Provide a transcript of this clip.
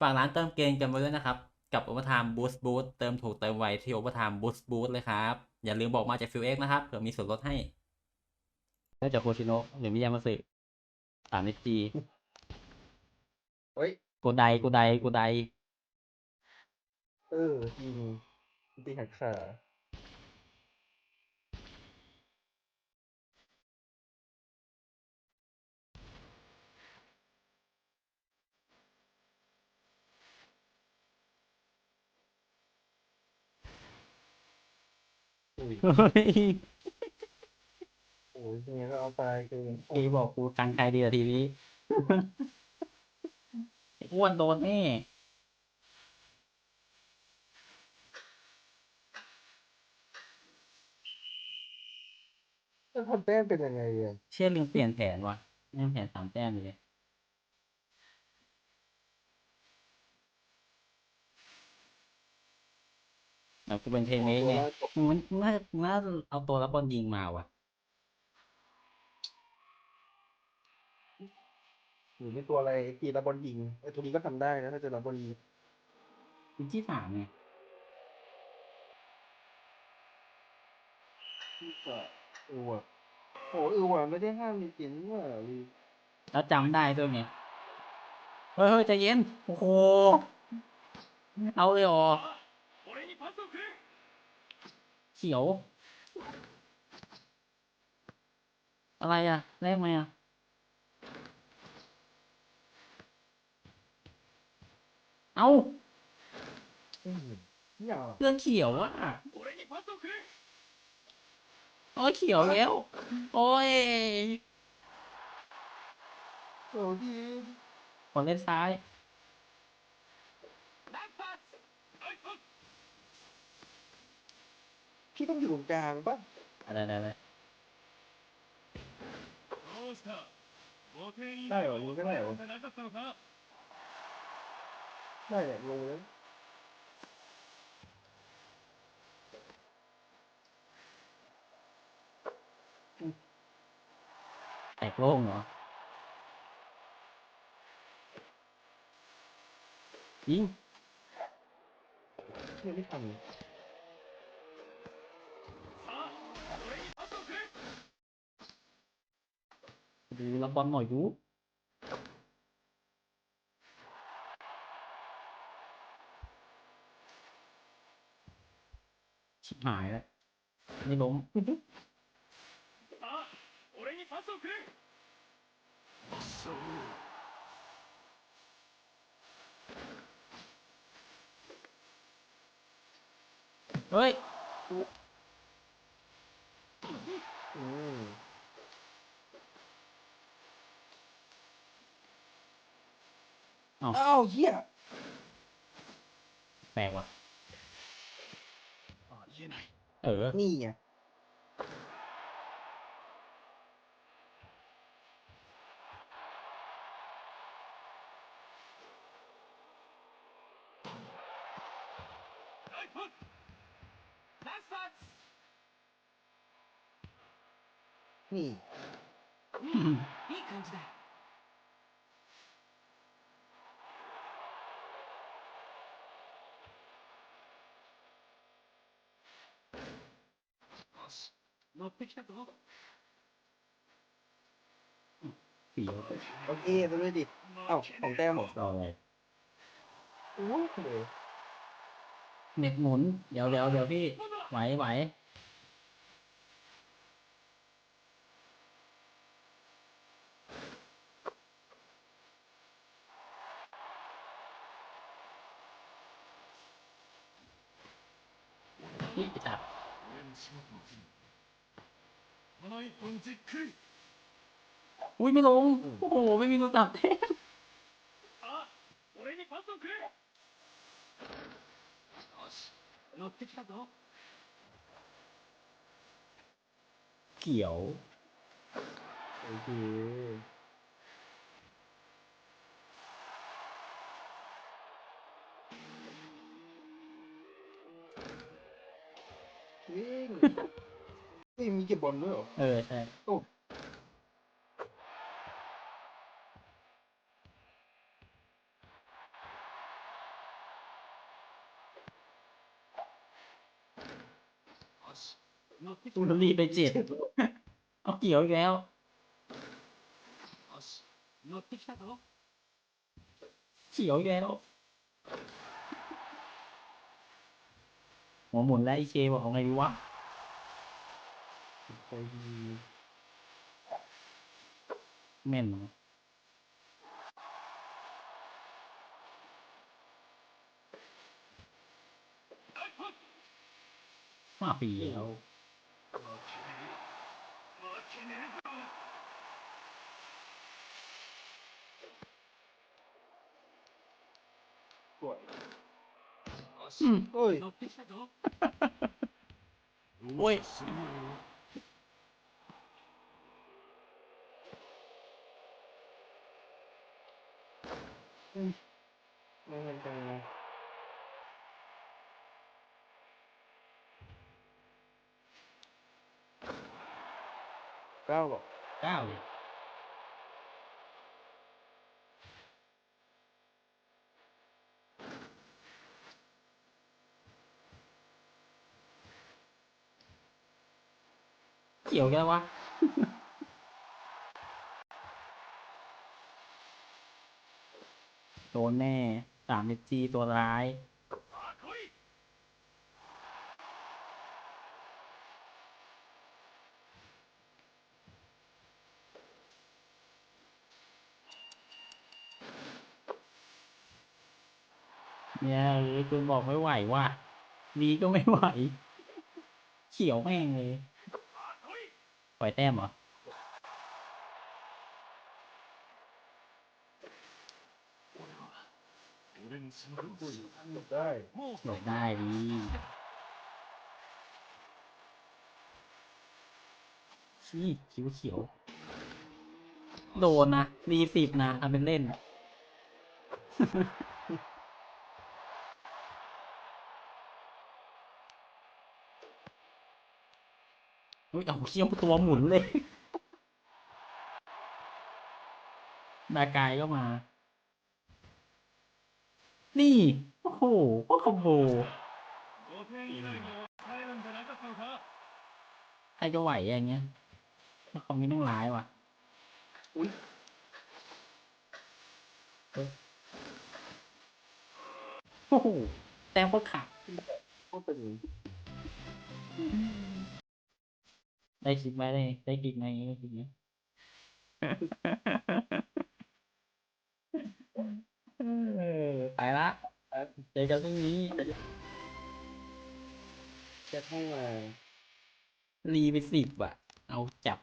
ฝากร้านเติมเกมกันไว้ด้วยนะครับ กับ Overtime Boost Boost เติมถูกเติมไวที่ Overtime Boost Boost เลยครับ อย่าลืมบอกมาจาก f u x นะครับเผื่อมีส่วนลดให้ได้จากโคชิโนะหรือมิยามาสึสามนิจีเฮ้ยกูไดกูไดกูไดเออจริงตีหักขา อุ้ยเฮ้ยโอ้ยยังไงก็เอาตายเกินพี่บอกกูกันใครดีอะทีนี้ไอ้อ้วนโดนแน่แล้วทำแต้มเป็นยังไงอะเชื่อลืมเปลี่ยนแผนวะเล่นแผนสามแต้มเลย แบบกูเป็นเทนเมสไงมันน่าน่าเอาตัวรับบอลยิงมาว่ะหรือไม่ตัวอะไรตีรับบอลยิงไอ้ตัวนี้ก็ทำได้นะถ้าจะรับบอลยิงเป็นที่สามไงก็เออว่ะโอ้เออว่ะไม่ได้ห้ามจริงๆว่ะวีแล้วจำได้ด้วยไงเฮ้ยเฮ้ยใจเย็น โอ้โห เอาเลยเหรอเขียว อะไรอะแรกไหมอะ เอาอืมอย่าเรื่องเขียวอะโอ้ยเขียวแล้ว โอ้ยโอ้ทีขอเล่นซ้าย พี่ต้องอยู่ตรงกลางปะอะไรอะไรอะไรได้เหรอยิงก็ได้เหรอได้แหละลงแล้วแตกโล่งเหรอ ยิงยังไม่ทัน ดูรับบอลหน่อยดูชิบหายแล้วนี่ล้มเฮ้ยอื อ้าว อ้าวเหี้ยแปลกว่ะเออ นี่ไงนี่ เสียวโอเคตัวด้วยดิ เอ้าของแต้มเหรอรออะไรโอ้โหเน็ตหมุน เดี๋ยวเดี๋ยวเดี๋ยวพี่ ไหวไหวนี่จับ อุ้ยไม่ลงโอ้โหไม่มีตัวจับแท้เขียวโอเควิ่ง นี่มีเก็บบอลด้วยเหรอ เออ ใช่โอ้ ตูนรีไปเจ็ดเอาเกี่ยวอีกแล้ว乗ってきたぞ。เกี่ยวอีกแล้วหัวหมุนแล้วไอเจบอกเอาไงดีวะ ไปดีแม่นเหรอมาปีแโดนแน่สามจีตัวร้าย เนี่ยหรือคุณบอกไม่ไหวว่ะดีก็ไม่ไหว เขียวแม่งเลย ปล่อยแต้มเหรอ อุ้ยอันนี้ได้ หลบได้ดีชี้คิ้วเขียว โดนนะรีสิบนะทำเป็นเล่น อุ้ยเอาเขี้ยวตัวหมุนเลยนากายก็มา นี่ โอ้โหโอ้โหใครจะไหวอย่างเงี้ยคอมนี้ต้องร้ายว่ะอุ้ยโอ้โหแต้มก็ขาดก็เป็นได้คลิปไหมได้ได้คลิปไหมได้คลิปไหมเออ ไปละเจอกันพรุ่งนี้เจ็คให้มารีไปสิบอะ เอาจับ